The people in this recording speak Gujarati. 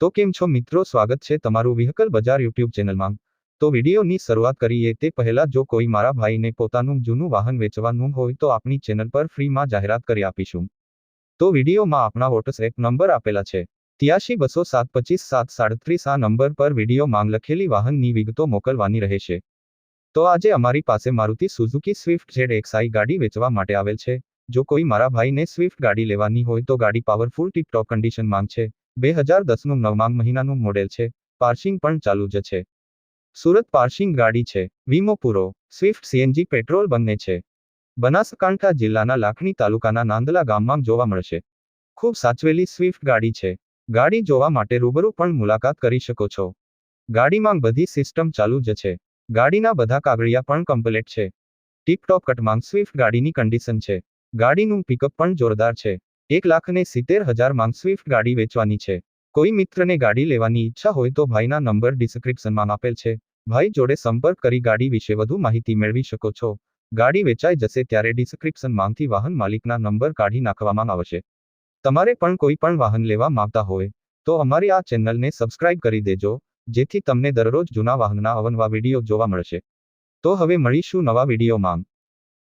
તો કેમ છો મિત્રો? સ્વાગત છે તમારું વ્હીકલ બજાર યુટ્યુબ ચેનલમાં. તો વિડીયોની શરૂઆત કરીએ તે પહેલા જો કોઈ મારા ભાઈને પોતાનું જૂનું વાહન વેચવાનું હોય તો આપણી ચેનલ પર ફ્રીમાં જાહેરાત કરી આપીશું. તો વિડીયોમાં આપણા વોટ્સએપ નંબર આપેલા છે. ત્યાસી બસો સાત પચીસ સાત સાડત્રીસ આ નંબર પર વીડિયો માંગ લખેલી વાહનની વિગતો મોકલવાની રહેશે. તો આજે અમારી પાસે Maruti Suzuki Swift Z XI ગાડી વેચવા માટે આવેલ છે. જો કોઈ મારા ભાઈને સ્વિફ્ટ ગાડી લેવાની હોય તો ગાડી પાવરફુલ ટીપ ટોપ કન્ડિશન માંગ છે. બે હજાર દસનું નવમાંગ મહિનાનું મોડેલ છે. પાર્સિંગ પણ ચાલુ જ છે. સુરત પાર્સિંગ ગાડી છે. વીમો પૂરો. સ્વિફ્ટ સીએનજી પેટ્રોલ બંને છે. બનાસકાંઠા જિલ્લાના લાખણી તાલુકાના નાંદલા ગામમાં જોવા મળશે. ખૂબ સાચવેલી સ્વિફ્ટ ગાડી છે. ગાડી જોવા માટે રૂબરૂ પણ મુલાકાત કરી શકો છો. ગાડીમાં બધી સિસ્ટમ ચાલુ જ છે. ગાડીના બધા કાગળિયા પણ કમ્પ્લેટ છે. ટીપટોપ કટમાં સ્વિફ્ટ ગાડીની કન્ડિશન છે. ગાડીનું પિકઅપ પણ જોરદાર છે. એક લાખ ને સિત્તેર હજારમાં સ્વિફ્ટ ગાડી વેચવાની છે. કોઈ મિત્રને ગાડી લેવાની ઈચ્છા હોય તો ભાઈના નંબર ડિસ્ક્રિપ્શનમાં આપેલ છે. ભાઈ જોડે સંપર્ક કરી ગાડી વિશે વધુ માહિતી મેળવી શકો છો. ગાડી વેચાઈ જશે ત્યારે ડિસ્ક્રિપ્શનમાંથી વાહન માલિકના નંબર કાઢી નાખવામાં આવશે. તમારે પણ કોઈ પણ વાહન લેવા માંગતા હોય, તો અમારી આ ચેનલને સબસ્ક્રાઇબ કરી દેજો, જેથી તમને દરરોજ જૂના વાહનના અવનવા વીડિયો જોવા મળશે. તો હવે મળીશું નવા વિડીયોમાં.